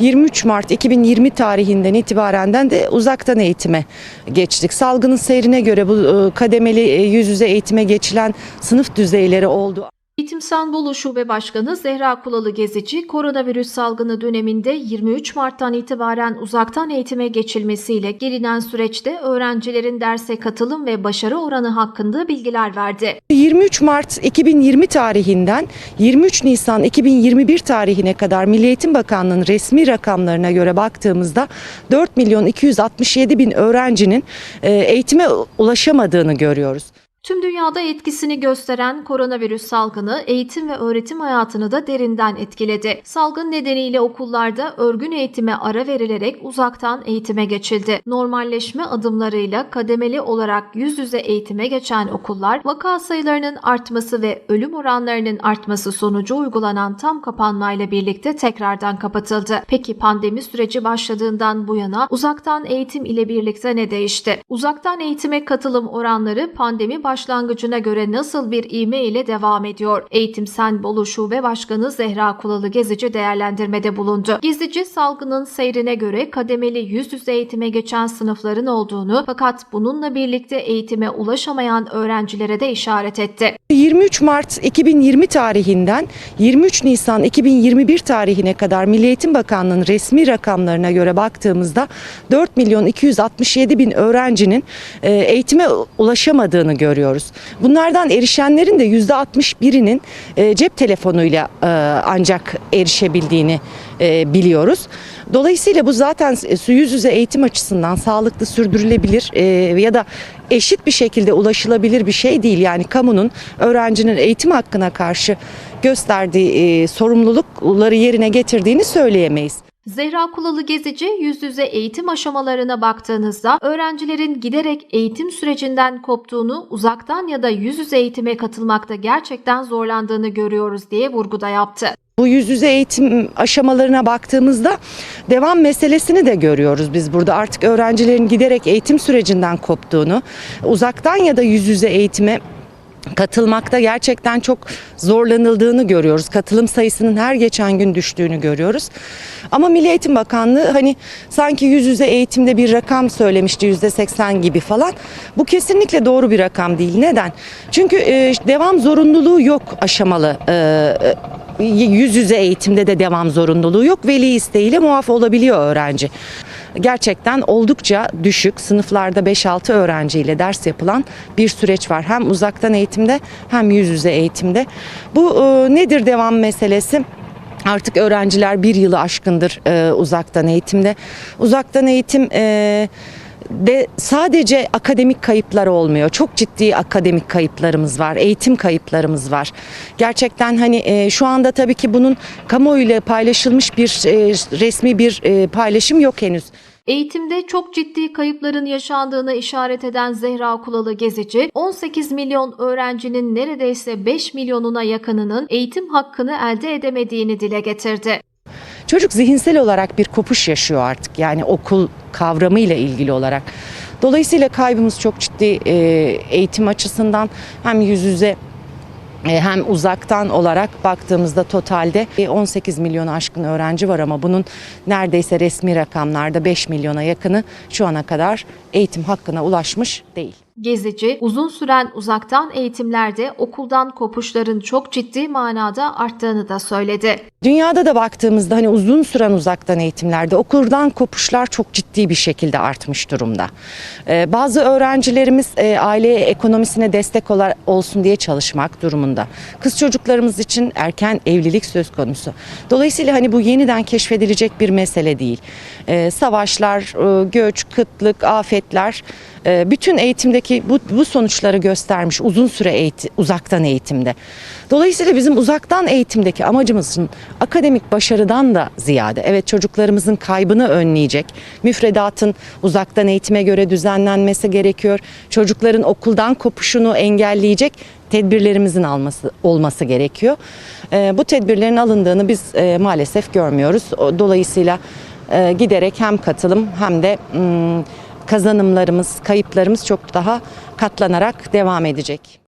23 Mart 2020 tarihinden itibarenden de uzaktan eğitime geçtik. Salgının seyrine göre bu e, kademeli e, yüz yüze eğitime geçilen sınıf düzeyleri oldu. Eğitim Sanbolu Şube Başkanı Zehra Kulalı Gezici, koronavirüs salgını döneminde 23 Mart'tan itibaren uzaktan eğitime geçilmesiyle gelinen süreçte öğrencilerin derse katılım ve başarı oranı hakkında bilgiler verdi. 23 Mart 2020 tarihinden 23 Nisan 2021 tarihine kadar Milli Eğitim Bakanlığı'nın resmi rakamlarına göre baktığımızda 4 milyon 267 bin öğrencinin e, eğitime ulaşamadığını görüyoruz. Tüm dünyada etkisini gösteren koronavirüs salgını eğitim ve öğretim hayatını da derinden etkiledi. Salgın nedeniyle okullarda örgün eğitime ara verilerek uzaktan eğitime geçildi. Normalleşme adımlarıyla kademeli olarak yüz yüze eğitime geçen okullar vaka sayılarının artması ve ölüm oranlarının artması sonucu uygulanan tam kapanmayla birlikte tekrardan kapatıldı. Peki pandemi süreci başladığından bu yana uzaktan eğitim ile birlikte ne değişti? Uzaktan eğitime katılım oranları pandemi başlangıcına göre nasıl bir ivme ile devam ediyor? Eğitim Sen Bolu Şube Başkanı Zehra Kulalı Gezici değerlendirmede bulundu. Gezici salgının seyrine göre kademeli yüz yüze eğitime geçen sınıfların olduğunu fakat bununla birlikte eğitime ulaşamayan öğrencilere de işaret etti. 23 Mart 2020 tarihinden 23 Nisan 2021 tarihine kadar Milli Eğitim Bakanlığı'nın resmi rakamlarına göre baktığımızda 4 milyon 267 bin öğrencinin e, eğitime ulaşamadığını görüyoruz. Bunlardan erişenlerin de %61'inin e, cep telefonuyla e, ancak erişebildiğini e, biliyoruz. Dolayısıyla bu zaten yüz yüze eğitim açısından sağlıklı sürdürülebilir ya da eşit bir şekilde ulaşılabilir bir şey değil. Yani kamunun öğrencinin eğitim hakkına karşı gösterdiği sorumlulukları yerine getirdiğini söyleyemeyiz. Zehra Kulalı Gezici yüz yüze eğitim aşamalarına baktığınızda öğrencilerin giderek eğitim sürecinden koptuğunu, uzaktan ya da yüz yüze eğitime katılmakta gerçekten zorlandığını görüyoruz diye vurguda yaptı. Bu yüz yüze eğitim aşamalarına baktığımızda devam meselesini de görüyoruz biz burada. Artık öğrencilerin giderek eğitim sürecinden koptuğunu, uzaktan ya da yüz yüze eğitime katılmakta gerçekten çok zorlanıldığını görüyoruz. Katılım sayısının her geçen gün düştüğünü görüyoruz. Ama Milli Eğitim Bakanlığı hani sanki yüz yüze eğitimde bir rakam söylemişti yüzde seksen gibi falan. Bu kesinlikle doğru bir rakam değil. Neden? Çünkü e, devam zorunluluğu yok aşamalı. E, e, yüz yüze eğitimde de devam zorunluluğu yok. Veli isteğiyle muaf olabiliyor öğrenci gerçekten oldukça düşük sınıflarda 5-6 öğrenciyle ders yapılan bir süreç var. Hem uzaktan eğitimde hem yüz yüze eğitimde. Bu e, nedir devam meselesi? Artık öğrenciler bir yılı aşkındır e, uzaktan eğitimde. Uzaktan eğitim e, de sadece akademik kayıplar olmuyor. Çok ciddi akademik kayıplarımız var, eğitim kayıplarımız var. Gerçekten hani e, şu anda tabii ki bunun kamuoyuyla paylaşılmış bir e, resmi bir e, paylaşım yok henüz. Eğitimde çok ciddi kayıpların yaşandığına işaret eden Zehra Kulalı Gezici, 18 milyon öğrencinin neredeyse 5 milyonuna yakınının eğitim hakkını elde edemediğini dile getirdi. Çocuk zihinsel olarak bir kopuş yaşıyor artık yani okul kavramıyla ilgili olarak. Dolayısıyla kaybımız çok ciddi e, eğitim açısından hem yüz yüze e, hem uzaktan olarak baktığımızda totalde e, 18 milyon aşkın öğrenci var ama bunun neredeyse resmi rakamlarda 5 milyona yakını şu ana kadar eğitim hakkına ulaşmış değil. Gezici, uzun süren uzaktan eğitimlerde okuldan kopuşların çok ciddi manada arttığını da söyledi. Dünyada da baktığımızda hani uzun süren uzaktan eğitimlerde okuldan kopuşlar çok ciddi bir şekilde artmış durumda. Ee, bazı öğrencilerimiz e, aile ekonomisine destek ola- olsun diye çalışmak durumunda. Kız çocuklarımız için erken evlilik söz konusu. Dolayısıyla hani bu yeniden keşfedilecek bir mesele değil. Ee, savaşlar, e, göç, kıtlık, afetler e, bütün eğitimdeki bu, bu sonuçları göstermiş uzun süre eğiti- uzaktan eğitimde. Dolayısıyla bizim uzaktan eğitimdeki amacımızın akademik başarıdan da ziyade evet çocuklarımızın kaybını önleyecek müfredatın uzaktan eğitime göre düzenlenmesi gerekiyor. Çocukların okuldan kopuşunu engelleyecek tedbirlerimizin alması olması gerekiyor. Ee, bu tedbirlerin alındığını biz e, maalesef görmüyoruz. Dolayısıyla e, giderek hem katılım hem de kazanımlarımız, kayıplarımız çok daha katlanarak devam edecek.